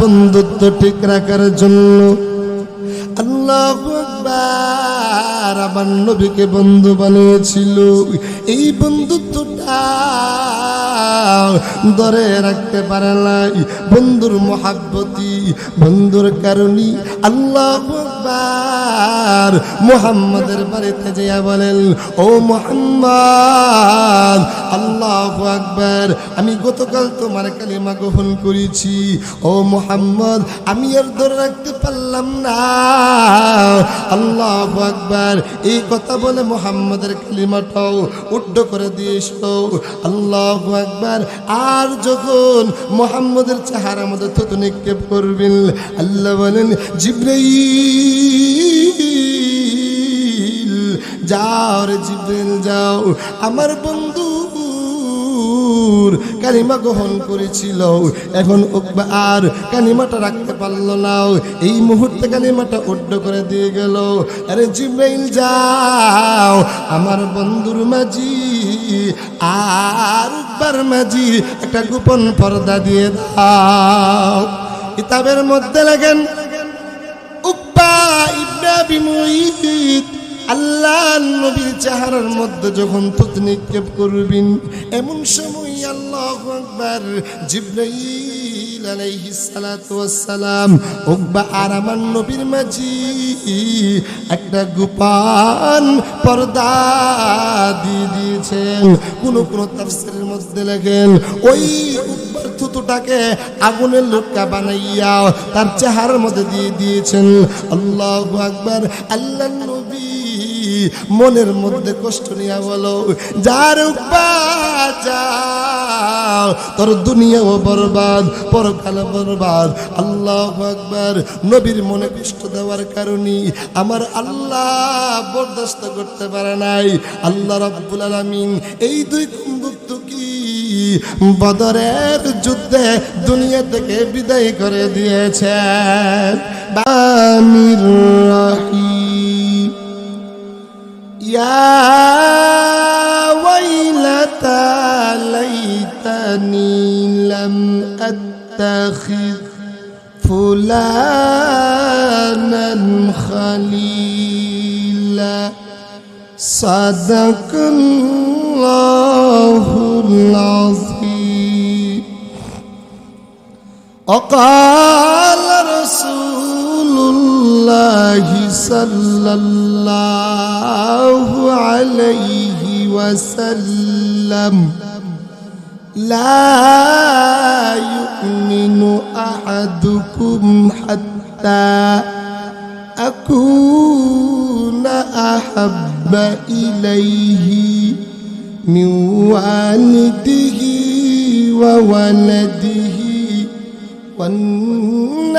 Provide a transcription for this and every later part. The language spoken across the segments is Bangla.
বন্ধুত্ব ঠিক রাখার জন্য আল্লাহ আমার নবীকে বন্ধু বানিয়েছিল। এই বন্ধুত্বটা ধরে রাখতে পারে নাই। বন্ধুর মহাব্বতি, বন্ধুর কারণে আল্লাহ মুহাম্মাদের বাড়িতে যাইয়া বলেন, ও মুহাম্মদ, আল্লাহ আকবার, আমি গতকাল তোমার কালিমা গ্রহণ করেছি। ও মোহাম্মদ, আমি আর ধরে রাখতে পারলাম না। আল্লাহ আকবার, এই কথা বলে মোহাম্মদের কালিমাটাও উড্ড করে দিয়েছিল। আল্লাহ আকবার আর যখন মোহাম্মদের চেহারা আমাদের তত নিক্ষেপ করবেন, আল্লাহ বলেন জিব্রে যাও রে জিব্রাইল, যাও। আমার বন্ধু কালিমা গ্রহণ করেছিল। এখন আর কালিমাটা রাখতে পারল না। এই মুহূর্তে কালিমাটা উড্ড করে দিয়ে গেল। আরে জিব্রাইল যাও, আমার বন্ধুর মাঝি, আর উকবার মাঝি, একটা গোপন পর্দা দিয়ে দাও। কিতাবের মধ্যে লাগেন উকবা ইবনে মুঈদ আল্লাহ নবীর চেহারার মধ্যে যখন নিক্ষেপ করবেন, এমন সময় আল্লাহ আকবার জিব্রাইল আর মাঝি একটা গোপন পর্দা দিয়ে দিয়েছেন। কোন কোন তাফসীরের মধ্যে লেখেন, ওই উকবার থুতুটাকে আগুনের লোটকা বানাইয়া তার চেহারার মধ্যে দিয়ে দিয়েছেন। আল্লাহু আকবার, আল্লাহ মনের মধ্যে কষ্ট নিয়ে বলো, যার যাও তোর দুনিয়াও বরবাদ, পরকাল বরবাদ। আল্লাহ আকবার। নবীর মনে কষ্ট দেওয়ার কারণে আমার আল্লাহ বরদাস্ত করতে পারে নাই। আল্লাহ রাব্বুল আলামিন এই দুই কুম্ভুক্ত কি বদরের যুদ্ধে দুনিয়া থেকে বিদায় করে দিয়েছেন। বামির রহিম। يا ويلتى ليتني لم أتخذ فلانا خليلا. صدق الله العظيم. وقال رسول الله صلى الله عليه وسلم. لا يؤمن أحدكم حتى أكون أحب إليه من والده وولده والناس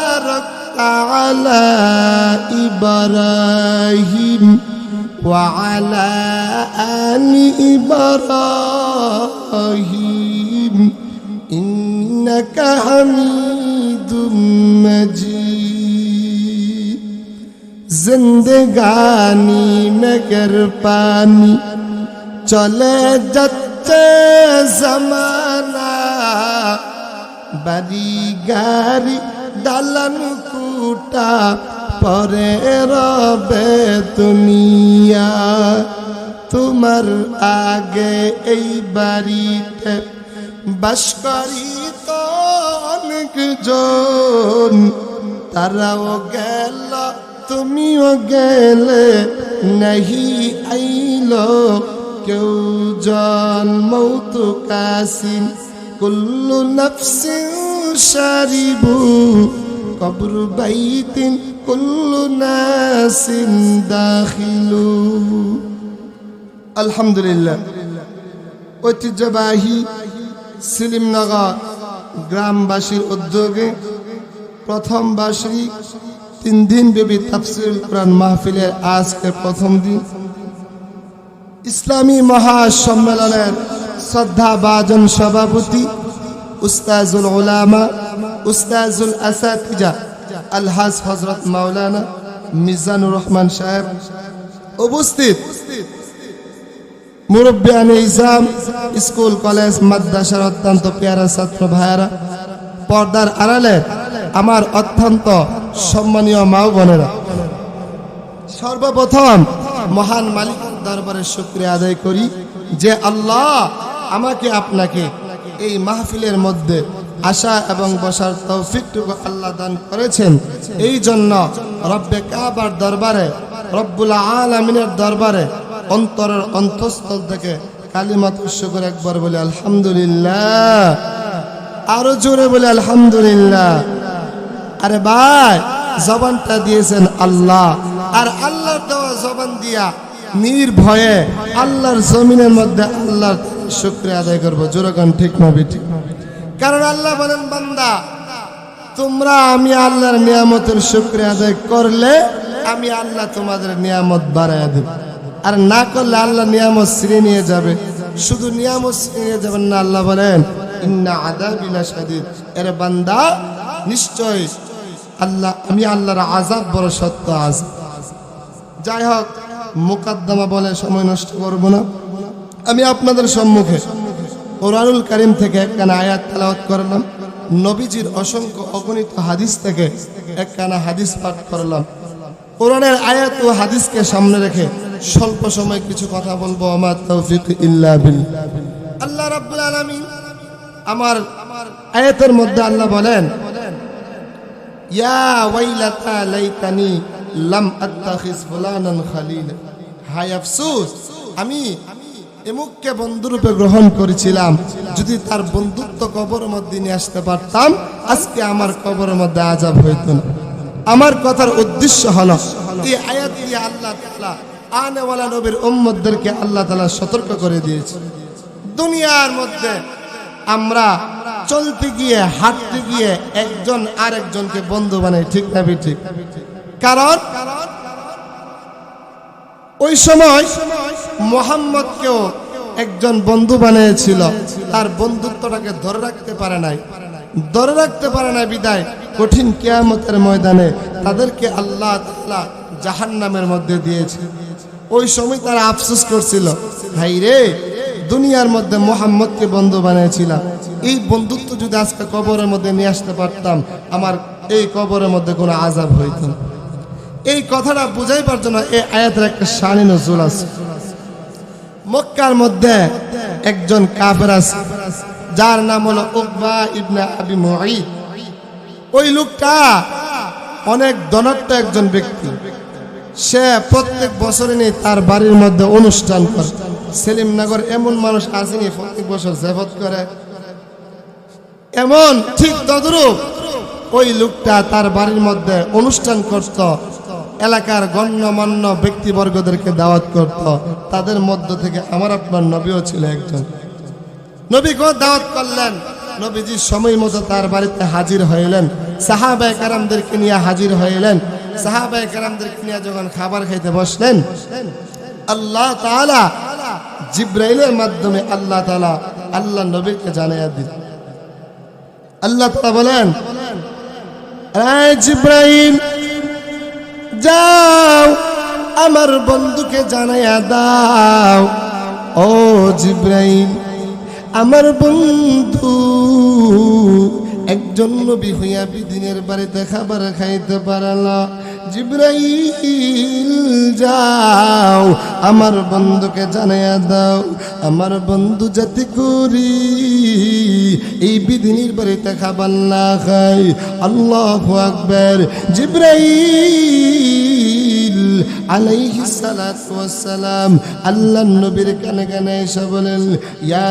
على إبراهيم وعلى آل إبراهيم. إنك حميد مجيد. زندگانی مقرباني گر پانی چلے جتے زمانہ بری گاری دلن কুটা পরে রবে দুনিয়া। তোমার আগে এই বাড়িতে বাস করি তো অনেকজন। তারাও গেল, তুমিও গেলে নাহি আইল কেউ জন্মৌত কাসিন কুল্লু নফসিন শারিবু কবর বাইতিন কুল্লু নাসিন দাখিলু। আলহামদুলিল্লাহ। ঐতিহ্যবাহী সিলিমনগর গ্রামবাসীর উদ্যোগে প্রথম বার্ষিক তিন দিন ব্যাপী তাফসিল কোরআন মাহফিলের আজকে প্রথম দিন। ইসলামী মহাসম্মেলনের শ্রদ্ধা বাজন সভাপতি উস্তাজুল উলামা উস্তাজুল আসাতিজা আলহাজ হজরত মাওলানা মিজানুর রহমান সাহেব উপস্থিত। মুরব্বিয়ান ইসলাম স্কুল, কলেজ, মাদ্রাসার অত্যন্ত পেয়ারা ছাত্র ভাইয়ারা, পর্দার আড়ালে আমার অত্যন্ত সম্মানীয় মাও বোনেরা। সর্বপ্রথম মহান মালিকের দরবারে শুক্রিয়া আদায় করি যে আল্লাহ আমাকে আপনাকে এই মাহফিলের মধ্যে আসা এবং বসার তৌফিকটুকু আল্লাহ দান করেছেন। এই জন্য রব্বে কাবার দরবারে, রব্বুল আলমিনের দরবারে, অন্তরের অন্তঃস্থল থেকে কালিমাত শুকর একবার বলে আলহামদুলিল্লাহ। আরও জোরে বলে আলহামদুলিল্লাহ। আরে ভাই, জবানটা দিয়েছেন আল্লাহ। আর আল্লাহর দেওয়া জবান দিয়া নির্ভয়ে আল্লাহর জমিনের মধ্যে আল্লাহর শুক্রিয়া আদায় করব। জোরকান ঠিক না ঠিক কারণ আল্লাহ বলেন, বান্দা, তোমরা আমি আল্লাহর নিয়ামতের শুক্রিয়া আদায় করলে আমি আল্লাহ তোমাদের নিয়ামত বাড়াইয়া দেব। আর না করলে আল্লাহ নিয়ামত ছিঁড়ে নিয়ে যাবে। শুধু নিয়ামত ছিঁড়ে নিয়ে যাবেন না, আল্লাহ বলেন, ইন্না আদাবিলা সাদিদ এর বান্দা নিশ্চয় আল্লাহ, আমি আল্লাহর আজাব বড় সত্য আজ। যাই হোক, মোকাদ্দমা বলে সময় নষ্ট করব না। আমি আপনাদের সম্মুখে কোরআনুল করিম থেকে একখানা আয়াত তেলাওয়াত করলাম। নবীজির অসংখ্য অগণিত হাদিস থেকে একখানা হাদিস পাঠ করলাম। কোরআনের আয়াত ও হাদিসকে সামনে রেখে স্বল্প সময় কিছু কথা বলব। আমার তৌফিক ইল্লা বিল আল্লাহ রাব্বুল আলামিন আমার আয়াতের মধ্যে আল্লাহ বলেন, ইয়া ওয়াইলাতা লাইতানি লাম আত্তাখিজ ফুলানান খালিল। হায় আফসোস, আমি এমুককে বন্ধুরূপে গ্রহণ করেছিলাম। যদি তার বন্ধুত্ব কবর মধ্যে নিয়ে আসতে পারতাম, আজকে আমার কবরের মধ্যে আজাব হইত না। আমার কথার উদ্দেশ্য হলো, এই আয়াত দিয়ে আল্লাহ তাআলা, আনেওয়ালা নবীর উম্মতদেরকে আল্লাহ তালা সতর্ক করে দিয়েছে। দুনিয়ার মধ্যে আমরা চলতে গিয়ে, হাঁটতে গিয়ে একজন আরেকজনকে বন্ধু বানাই, ঠিক না, ঠিক? কারণ ওই সময় মোহাম্মদকেও একজন বন্ধু বানিয়েছিল। তার বন্ধুত্বটাকে ধরে রাখতে পারে নাই। ধরে রাখতে পারে না বিদায়। কঠিন কেয়ামতের ময়দানে তাদেরকে আল্লাহ তাআলা জাহান্নামের মধ্যে দিয়েছে। ওই সময় তারা আফসোস করছিল, ভাই রে, দুনিয়ার মধ্যে মোহাম্মদকে বন্ধু বানিয়েছিলাম। এই বন্ধুত্ব যদি আজকে কবরের মধ্যে নিয়ে আসতে পারতাম, আমার এই কবরের মধ্যে কোনো আজাব হইত না। এই কথাটা বুঝাইবার জন্য এই আয়াতের একটা শানি নজরুল আছে। মক্কার মধ্যে একজন কাফের আছে, যার নাম হলো উকবা ইবনে আবি মুঈদ। ওই লোকটা অনেক ধনাঢ্য একজন ব্যক্তি। সে প্রত্যেক বছরে নিয়ে তার বাড়ির মধ্যে অনুষ্ঠান করে। সেলিমনগর এমন মানুষ আসেনি প্রত্যেক বছর জেফত করে। এমন ঠিক তদরূপ ওই লোকটা তার বাড়ির মধ্যে অনুষ্ঠান করত এলাকার গণ্যমান্য ব্যক্তিবর্গদেরকে দাওয়াত করত। তাদের মধ্য থেকে আমার আপনার নবীও ছিল একজন। নবী গো, দাওয়াত করলেন। নবীজি সময় মতো তার বাড়িতে হাজির হইলেন। সাহাবায়ে কারামদেরকে নিয়ে হাজির হইলেন। সাহাবায়ে কারামদেরকে নিয়ে যখন খাবার খাইতে বসলেন, আল্লাহ তাআলা জিব্রাইলের মাধ্যমে আল্লাহ তালা আল্লাহ নবীকে জানাইয়া দিন আল্লাহ তাআলা বলেন জিব্রাইল যাও আমার বন্ধুকে জানাইয়া দাও। ও জিব্রাইল আমার বন্ধু একজন নবী হইয়া বিদিনের বাড়িতে খাবার খাইতে পারল। জিব্রাইল, যাও, আমার বন্ধুকে জানাইয়া দাও। আমার বন্ধু জাতি করি, এই বিধিনির বাড়িতে খাবার না খাই। আল্লাহ আকবর। জিব্রাইল আলাইহি সালাতু ওয়াসসালাম। আল্লাহ নবীর কানে কানে এসে বলেন, ইয়া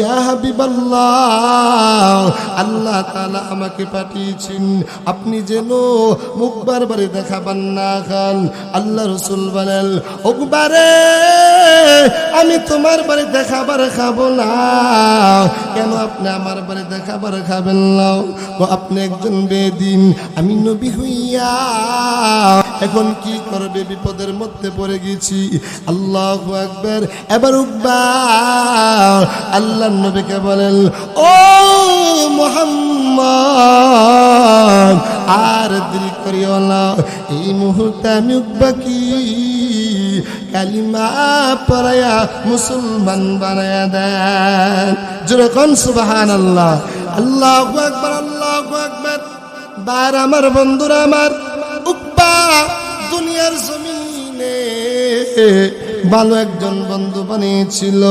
ইয়া হাবিবাল্লাহ। আল্লাহ তাআলা আমাকে পাঠিয়েছেন, আপনি যেন মুখ বারবারে দেখাবান না খান। আল্লাহ রসুল বলেন ওকবারে আমি তোমার বাড়ি দেখাবার খাব না। কেন আপনি আমার বাড়ি দেখাবার খাবেন না? আপনি একজন বেদিন, আমি নবী হইয়া এখন কি করবে? বিপদের মধ্যে পড়ে গেছি আল্লাহ একবার এবার উকবার। আল্লাহ নবীকে বলেন, ও মোহাম্মদ, আর দিল করিও না। এই মুহূর্তে আমি উকবা কি? কালিমা পড়ায়া মুসলমান বানায়া দেন। যেরকম সুবাহান আল্লাহ আল্লাহ একবার আল্লাহ একবার বার আমার বন্ধুরা আমার। উকবা দুনিয়ার জমিনে ভালো একজন বন্ধু বানিয়েছিল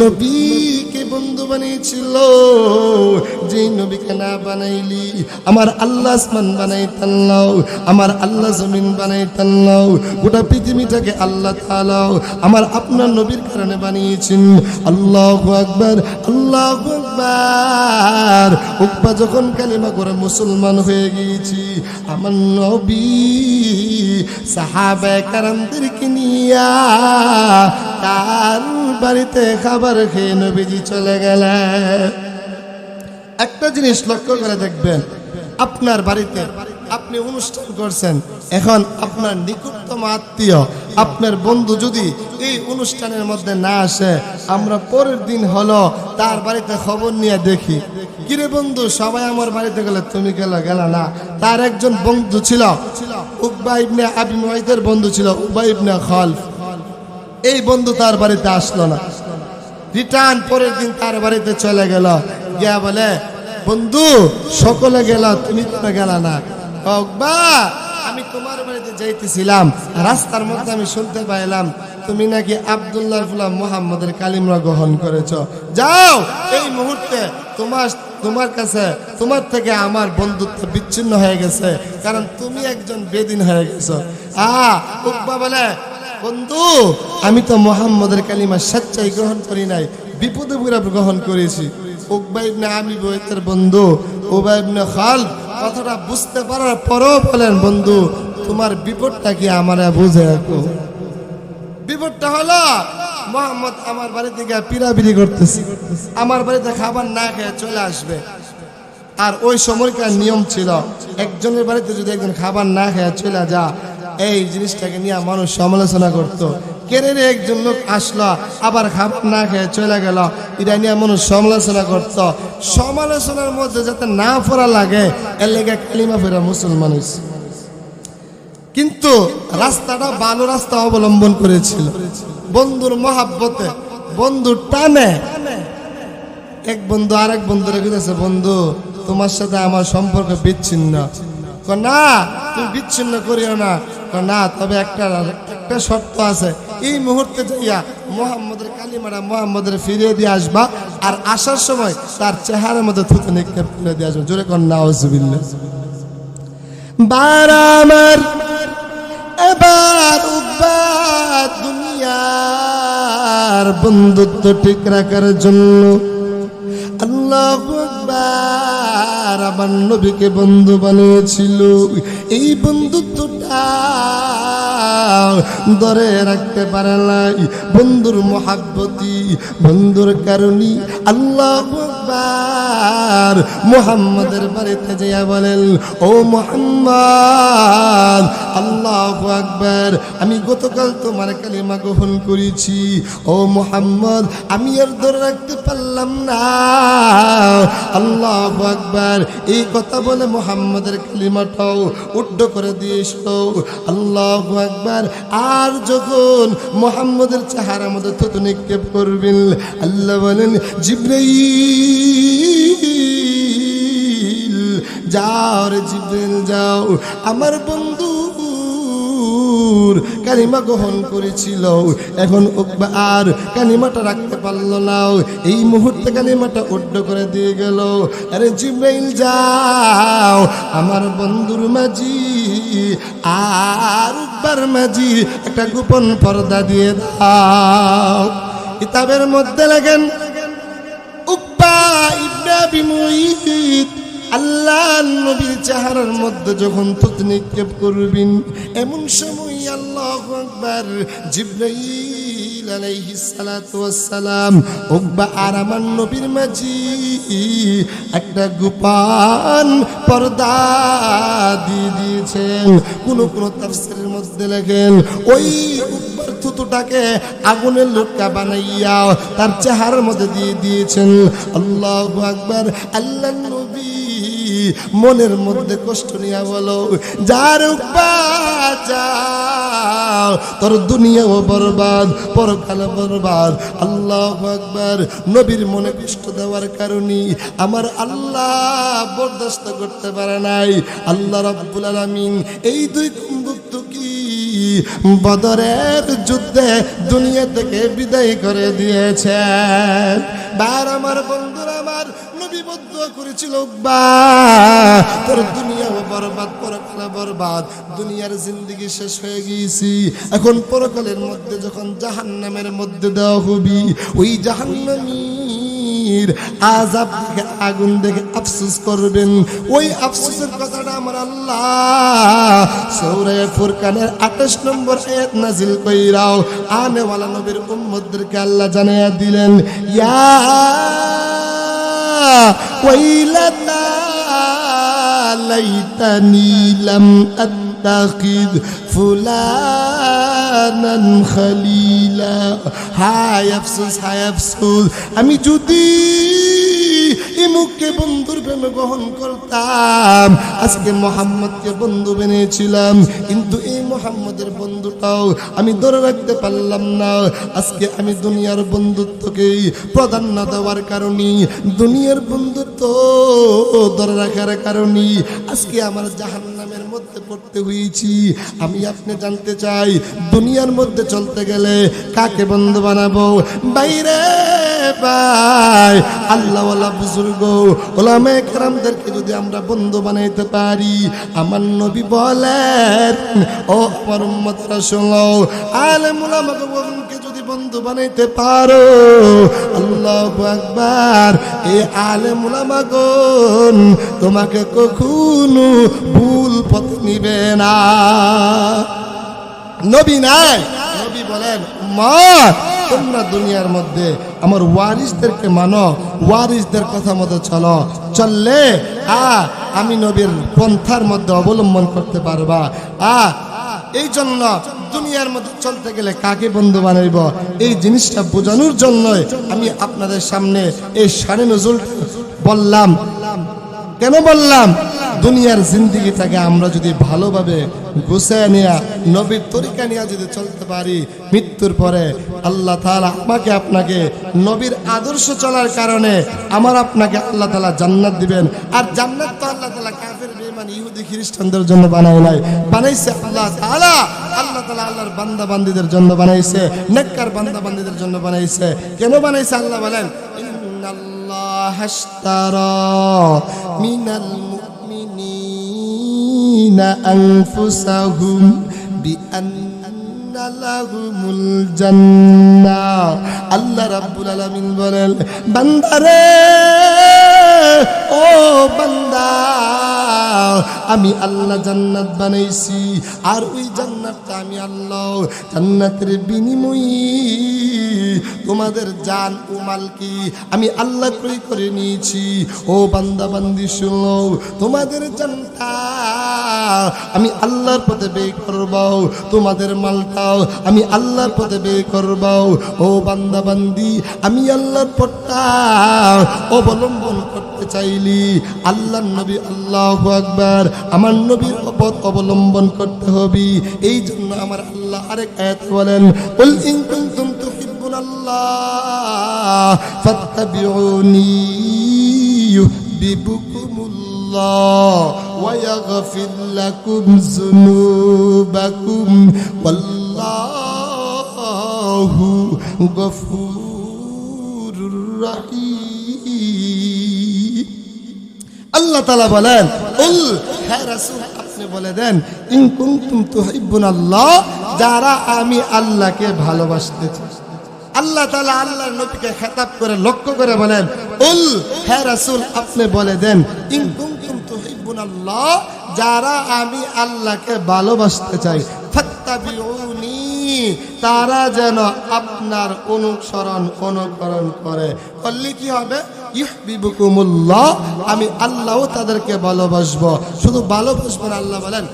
নবীকে বন্ধু বানিয়েছিল যে নবীকে না বানাইলি, আমার আল্লাহ আসমান বানাইতাল্লাও আমার আল্লাহ জমিন বানাইতাল্লাও গোটা পৃথিবীটাকে আল্লাহ তালাও আমার আপনার নবীর কারণে বানিয়েছেন। আল্লাহ আকবার আল্লাহ আকবার। উকবা যখন কালিমা করে মুসলমান হয়ে গিয়েছি। আমার নবী সাহাবে কারামদেরকে নিয়া তার বাড়িতে খাবার খেয়ে নবীজি চলে গেলেন। একটা জিনিস লক্ষ্য করে দেখবেন, আপনার বাড়িতে আপনি অনুষ্ঠান করছেন, এখন আপনার নিকটতম আত্মীয়, আপনার বন্ধু যদি এই অনুষ্ঠানের মধ্যে না আসে, আমরা পরের দিন হলো তার বাড়িতে খবর নিয়ে দেখি, কিরে বন্ধু, সবাই আমার বাড়িতে গেলে, তুমি গেল গেল না? তার একজন বন্ধু ছিল, উকবা ইবনে আবি মুয়াইদের বন্ধু ছিল, উকবা খলফ। এই বন্ধু তার বাড়িতে আসলো না। রিটার্ন পরের দিন তার বাড়িতে চলে গেল। গিয়া বলে, বন্ধু, সকলে গেল, তুমি কেন গেল না। বা, আমি তোমার বাড়িতে যাইতেছিলাম, রাস্তার মধ্যে আমি শুনতে পাইলাম, তুমি নাকি আবদুল্লাহ ফুলা মোহাম্মদের কালিমরা গ্রহণ করেছ। যাও, এই মুহূর্তে তোমার তোমার কাছে, তোমার থেকে আমার বন্ধুত্ব বিচ্ছিন্ন হয়ে গেছে, কারণ তুমি একজন বেদিন হয়ে গেছো। আ, উকবা বলে, বন্ধু, আমি তো মোহাম্মদের কালিমা স্বেচ্ছাই গ্রহণ করি নাই, বিপদে গ্রহণ করেছি। আমার বাড়ি থেকে করতেছি। আমার বাড়িতে খাবার না খেয়ে চলে আসবে। আর ওই সময়কার নিয়ম ছিল, একজনের বাড়িতে যদি একজন খাবার না খেয়ে চলে যা এই জিনিসটাকে নিয়ে মানুষ সমালোচনা করত। কেড়ে রে একজন লোক আসলো, আবার না খেয়ে চলে গেল। এটা নিয়ে মানুষ সমালোচনা করত। সমালোচনার মধ্যে যাতে না পড়া লাগে, এর লেগে কালিমা ফেরা মুসলমান হয়েছে। কিন্তু রাস্তাটা ভালো রাস্তা অবলম্বন করেছিল। বন্ধুর মহাব্বতে বন্ধুর টানে। এক বন্ধু আরেক বন্ধু রেখে দিয়েছে, বন্ধু, তোমার সাথে আমার সম্পর্ক বিচ্ছিন্ন। না, তুমি বিচ্ছিন্ন করিও না। না, তবে একটা একটা শর্ত আছে। এই মুহূর্তে যাইয়া মোহাম্মদের কালিমারা মোহাম্মদের ফিরিয়ে দিয়ে আসবা। আর আসার সময় তার চেহারার মধ্যে থুতু নিক্ষেপ করে দিয়ে আসবে। জোরে কর না হজবিল্লা বার আমার, এবার দুনিয়ার বন্ধুত্ব ঠিক রাখার জন্য। আল্লাহ আকবার আমার নবীকে বন্ধু বানিয়েছিল। এই বন্ধুত্বটা ধরে রাখতে পারে নাই। বন্ধুর মহাব্বতি, বন্ধুর কারণে আল্লাহ মুহাম্মাদের বাড়িতে যাইয়া বলেন, ও মুহাম্মদ, আল্লাহ আকবার, আমি গতকাল তোমার কালিমা গ্রহণ করেছি। ও মুহাম্মদ, আমি আর ধরে রাখতে পারলাম না। আল্লাহ আকবার এই কথা বলে মোহাম্মদের কালিমাটাও উড্ড করে দিয়েছিল। আল্লাহ একবার আর যখন মোহাম্মদের চেহারা মধ্যে থুতু নিক্ষেপ করবেন, আল্লাহ বলেন জিব্রে যাও রে জিব্রাইল, যাও। আমার বন্ধুর কালিমা গ্রহণ করেছিল। এখন আর কালিমাটা রাখতে পারল না। এই মুহূর্তে কালিমাটা উড্ড করে দিয়ে গেল। আরে জিব্রাইল যাও, আমার বন্ধুর মাঝি, আর উকবার মাঝি, একটা গোপন পর্দা দিয়ে দাও। কিতাবের মধ্যে লাগেন আল্লাহ নবীর চেহারার মধ্যে যখন তুত নিক্ষেপ করবেন, এমন সময় আকবার। জিব্রাইল আলাইহিস সালাতু উকবা আর আমার নবীর একটা পর্দা দিয়ে দিয়েছেন। কোন কোন তাফসীরের মধ্যে লেখেন, ওই উকবার থুতুটাকে আগুনের লোটকা বানাইয়া তার চেহারার মধ্যে দিয়ে দিয়েছেন। আল্লাহু আকবার আল্লাহ নবী মনের মধ্যে কষ্ট নিয়ে বলো, যার তোর দুনিয়াও বরবাদ, পরকাল বরবাদ। আল্লাহ আকবার। নবীর মনে কষ্ট দেওয়ার কারণে আমার আল্লাহ বরদাস্ত করতে পারে নাই। আল্লাহ রাব্বুল আলামিন, এই দুই কুম্ভুক্ত কি বদরের যুদ্ধে দুনিয়া থেকে বিদায় করে দিয়েছেন। বার আমার বন্ধুরা আমার করেছিল বা তোর বরবাদ বরবাদ। দুনিয়ার জিন্দগি শেষ হয়ে গিয়েছি। এখন পরকালের মধ্যে যখন জাহান্নামের মধ্যে দেওয়া হবি, ওই জাহান্নামীর আজাব দেখে আগুন দেখে আফসোস করবেন। ওই আফসোসের কথাটা আমার আল্লাহ সৌরায় ফুরকানের আঠাশ নম্বর আয়াত নাজিল কইরাও আনেওয়ালা নবীর উম্মতদেরকে আল্লাহ জানাইয়া দিলেন, ইয়া ওয়াইলাতা লাইতানি লাম আত্তাখিদ ফুলানান খালিলা হায় আফসোস হায় আফসোস। আমি যদি ইমুককে বন্ধুর প্রেমে গ্রহণ করতাম। আজকে মোহাম্মদকে বন্ধু বেনেছিলাম কিন্তু এই মোহাম্মদের বন্ধুটাও আমি ধরে রাখতে পারলাম না। আজকে আমি দুনিয়ার বন্ধুত্বকেই প্রাধান্য দেওয়ার কারণে, দুনিয়ার বন্ধুত্ব ধরে রাখার কারণে আজকে আমার জাহান্নামের মধ্যে পড়তে হয়েছি। আমি আপনি জানতে চাই, দুনিয়ার মধ্যে চলতে গেলে কাকে বন্ধু বানাবো? বাইরে ভাই, আল্লাহওয়ালা বুজুর্গ ওলামে কেরামদেরকে যদি আমরা বন্ধু বানাইতে পারি, আমার নবী বলেন, ও আমার উম্মতরা শোনো আলেম ওলামাকে বলুনকে যদি বন্ধু বানাইতে পারো, আল্লাহ আকবার, এ আলেম ওলামাগন তোমাকে কখনো ভুল পথ নিবে না। নবী নাই, নবী বলেন মা তোমরা দুনিয়ার মধ্যে আমার ওয়ারিসদেরকে মানো, ওয়ারিসদের কথা মতো চলো। চললে, আ, আমি নবীর পন্থার মধ্যে অবলম্বন করতে পারবা। আ, এই জন্য দুনিয়ার মধ্যে চলতে গেলে কাকে বন্ধু বানাইব? এই জিনিসটা বোঝানোর জন্যই আমি আপনাদের সামনে এই সাড়ে নজরুল বললাম। কেন বললাম? দুনিয়ার জিন্দিগিটাকে আমরা যদি ভালোভাবে গুছিয়ে নেয়া, নবীর তরিকা নিয়ে যদি চলতে পারি মৃত্যুর পরে আল্লাহ তাআলা আমাকে আপনাকে নবীর আদর্শ চলার কারণে আমার আপনাকে আল্লাহ তাআলা জান্নাত দিবেন। আর জান্নাত তো আল্লাহ তাআলা কাফের, বেঈমান, ইহুদি, খ্রিস্টানদের জন্য বানায় নাই। বানাইছে আল্লাহ তাআলা। আল্লাহ তাআলা আল্লাহর বান্দা বান্দীদের জন্য বানাইছে, নেককার বান্দা বান্দীদের জন্য বানাইছে। কেন বানাইছে আল্লাহ বলেন? ইন্নাল্লাহ আশতারা মিনাল মুমিনিনা আনফুসাহুম বিআন্না আল্লাহ রাব্বুল আলামিন বলেন বান্দারে! ও বান্দা, আমি আল্লাহ জান্নাত বানাইছি, আর ওই জান্নাতটা আমি আল্লাহ জান্নাতের বিনিময়ে। তোমাদের জান ও মাল কি আমি আল্লাহ ক্রয় করে নিয়েছি। ও বান্দা, বান্দি, শুনো, তোমাদের জানটা আমি আল্লাহর পথে বে করব, তোমাদের মালটাও আমি আল্লাহর পথে বে করব। ও বান্দা, বান্দি, আমি আল্লাহর পথটা অবলম্বন করতে করতে চাইলি। আল্লাহ নবী আল্লাহ আকবার। আমার নবীর পথ অবলম্বন করতে হবে। এই জন্য আমার আল্লাহ আরেক আয়াত বলেন উল ইন কুনতুম তুহিব্বুন আল্লাহ, ফাত্তাবিউনি ইউহিব্বুকুমুল্লাহ, ওয়া ইয়াগফির লাকুম যুনুবাকুম, ওয়াল্লাহু গফুরুর রাহিম। আল্লাহ তালা বলেন, উল হ্যাঁ রাসূল, আপনি বলে দেন, ইন কুনতুম তুহিব্বুন আল্লাহ, যারা আমি আল্লাহকে ভালোবাসতেছি আল্লাহ তালা আল্লাহর নবীকে খেতাব করে, লক্ষ্য করে বলেন, উল হ্যাঁ রাসূল, আপনি বলে দেন, ইন কুনতুম তুহিব্বুন আল্লাহ, যারা আমি আল্লাহকে ভালোবাসতে চাই, ফাত্তাবিউনি তারা যেন আপনার অনুসরণ, অনুকরণ করে। করলে কি হবে? আমি আল্লাহ তাদেরকে ভালোবাসবো। শুধু ভালোবাসবো আল্লাহ বলেন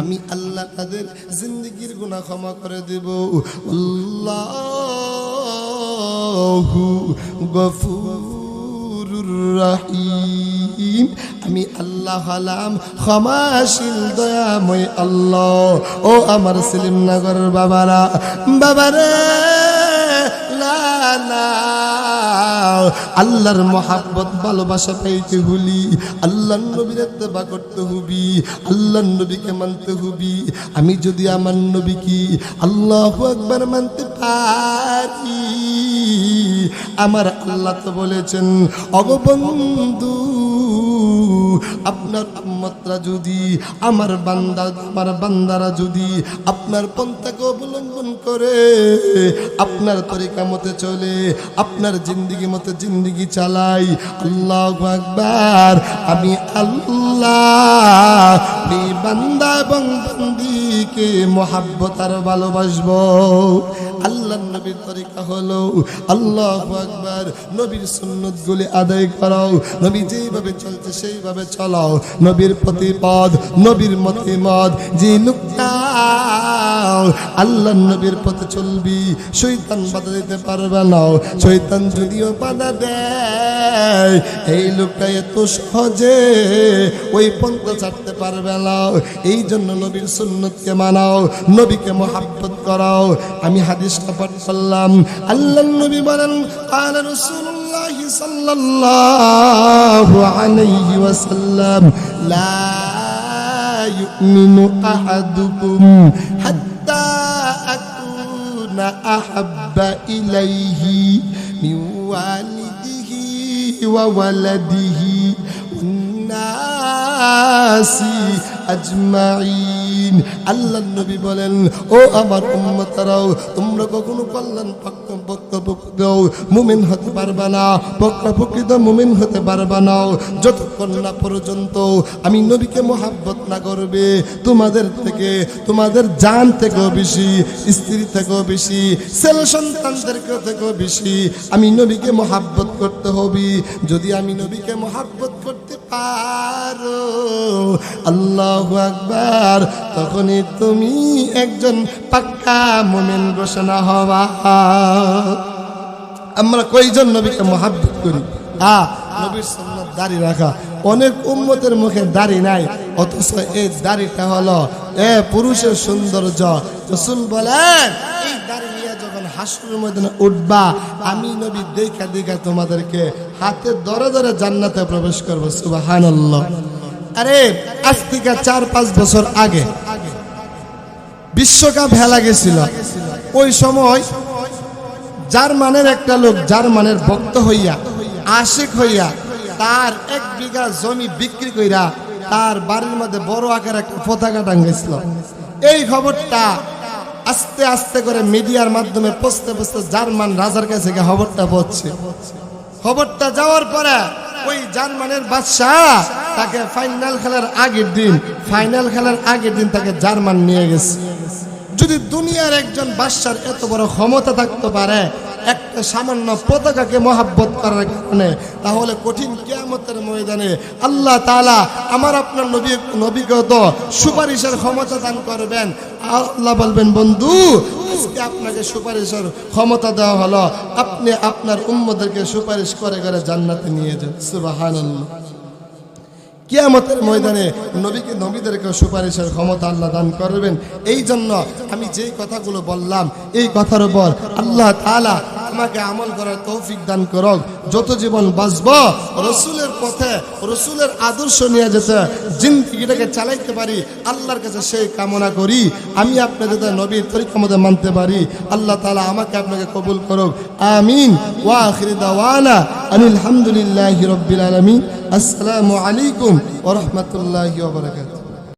আমি আল্লাহ তাদের জিন্দেগির গুনাহ ক্ষমা করে দেব। আল্লাহু গফুরুর রহিম। আমি আল্লাহ হলাম ক্ষমাশীল দয়াময় আল্লাহ। ও আমার সেলিমনগর বাবারা বাবারা না আল্লাহর মহাব্বত, ভালোবাসা পাইতে হলি। আল্লাহ নবীর বা করতে হবি। আল্লাহ নবীকে মানতে হবি। আমি যদি আমার নবীকে আল্লাহ একবার মানতে পারি, আমার আল্লাহ তো বলেছেন অগবন্ধু আপনার উম্মতরা যদি, আমার বান্দা, আমার বান্দারা যদি আপনার পন্থাকে অবলম্বন করে আপনার তরিকা মতে চলে, আপনার জিন্দিগি মতে জিন্দিগি চালাই। আল্লাহ আকবার। আমি আল্লাহ বান্দা এবং বান্দিকে মহাব্বত আর ভালোবাসবো। আল্লাহ নবীর তরিকা হলো, আল্লাহ আকবার, নবীর সুন্নত গুলি আদায় করাও, নবী যেভাবে চলছে সেইভাবে চলাও। নবীর প্রতিপদ, নবীর মতিমত যে আল্লাহ নবীর পথে চলবি শৈতান বাধা দিতে পারবে না। শৈতান যদিও বাধা দেয়, এই লোকটা এত সহজে ওই পন্থা ছাড়তে পারবে না। এই জন্য নবীর সুন্নতকে মানাও, নবীকে মহাব্বত করাও। আমি হাদিসটা পাঠ করলাম আল্লাহ নবী বলেন قال رسول الله صلى الله عليه وسلم لا يؤمن أحدكم حتى أكون أحب إليه من والده وولده والناس আজমাইন। আল্লাহ নবী বলেন, ও আমার উম্মতারাও, তোমরা কখনো কল্যাণ পক্ষ পক্ষ মুমিন হতে পারবা না। পক্ষ প্রকৃত মুমিন হতে পারবা না। যতক্ষণ না পর্যন্ত আমি নবীকে মোহাব্বত না করবে, তোমাদের থেকে, তোমাদের জান থেকেও বেশি, স্ত্রী থেকেও বেশি, ছেলে সন্তানদের থেকেও বেশি আমি নবীকে মোহাব্বত করতে হবে। যদি আমি নবীকে মোহাব্বত করতে পারো, আল্লাহ আকবার। তখনই তুমি একজন পাক্কা মোমেন ঘোষণা হওয়া আমরা কয়জন নবীকে মহাব্বত করি? আ, নবীর সুন্নাত দাড়ি রাখা। অনেক উম্মতের মুখে দাড়ি নাই, অথচ এই দাড়িটা হলো, এ পুরুষের সৌন্দর্য। রসুল বলেন, এই দাড়ি নিয়ে যখন হাসুর ময়দানে উঠবা, আমি নবী দেখা দেখা তোমাদেরকে হাতে ধরে ধরে জান্নাতে প্রবেশ করব, সুবহানাল্লাহ। আরে, আজ থেকে চার, পাঁচ বছর আগে বিশ্বকাপ হেলা গেছিল। ওই সময় জার্মানের একটা লোক, জার্মানের ভক্ত হইয়া, আশিক হইয়া, তার এক বিঘা জমি বিক্রি কইরা তার বাড়ির মধ্যে বড় আকার একটা পতাকা টাঙ্গেছিল এই খবরটা আস্তে আস্তে করে মিডিয়ার মাধ্যমে পৌঁছতে পৌঁছতে জার্মান রাজার কাছে খবরটা পড়ছে খবরটা যাওয়ার পরে ওই জার্মানের বাদশাহ তাকে ফাইনাল খেলার আগের দিন ফাইনাল খেলার আগের দিন তাকে জার্মান নিয়ে গেছে। যদি দুনিয়ার একজন বাদশার এত বড় ক্ষমতা থাকতে পারে, একটা সামান্য পতাকাকে মহাব্বত করার কারণে, তাহলে কঠিন কেয়ামতের ময়দানে আল্লাহ তালা আমার আপনার নবী নবীকে তো সুপারিশের ক্ষমতা দান করবেন। আল্লাহ বলবেন, বন্ধু, আজকে আপনাকে সুপারিশের ক্ষমতা দেওয়া হলো। আপনি আপনার উম্মদেরকে সুপারিশ করে করে জান্নাতে নিয়ে যান। সুবহানাল্লাহ। কিয়ামতের ময়দানে নবীকে নবীদেরকে সুপারিশের ক্ষমতা আল্লাহ দান করবেন। এই জন্য আমি যেই কথাগুলো বললাম, এই কথার উপর আল্লাহ তাআলা আমাকে আমল করার তৌফিক দান করক। যত জীবন বাঁচব, রসুলের পথে, রসুলের আদর্শ নিয়ে যেতে, জিন্দগিটাকে চালাইতে পারি, আল্লাহর কাছে সেই কামনা করি। আমি আপনাদের নবীর তরিকা মধ্যে মানতে পারি। আল্লাহ তালা আমাকে আপনাকে কবুল করুক। আমিন। আলহামদুলিল্লাহি রাব্বিল আলামিন। আসসালামু আলাইকুম ওয়া রাহমাতুল্লাহি ওয়া বারাকাতুহু।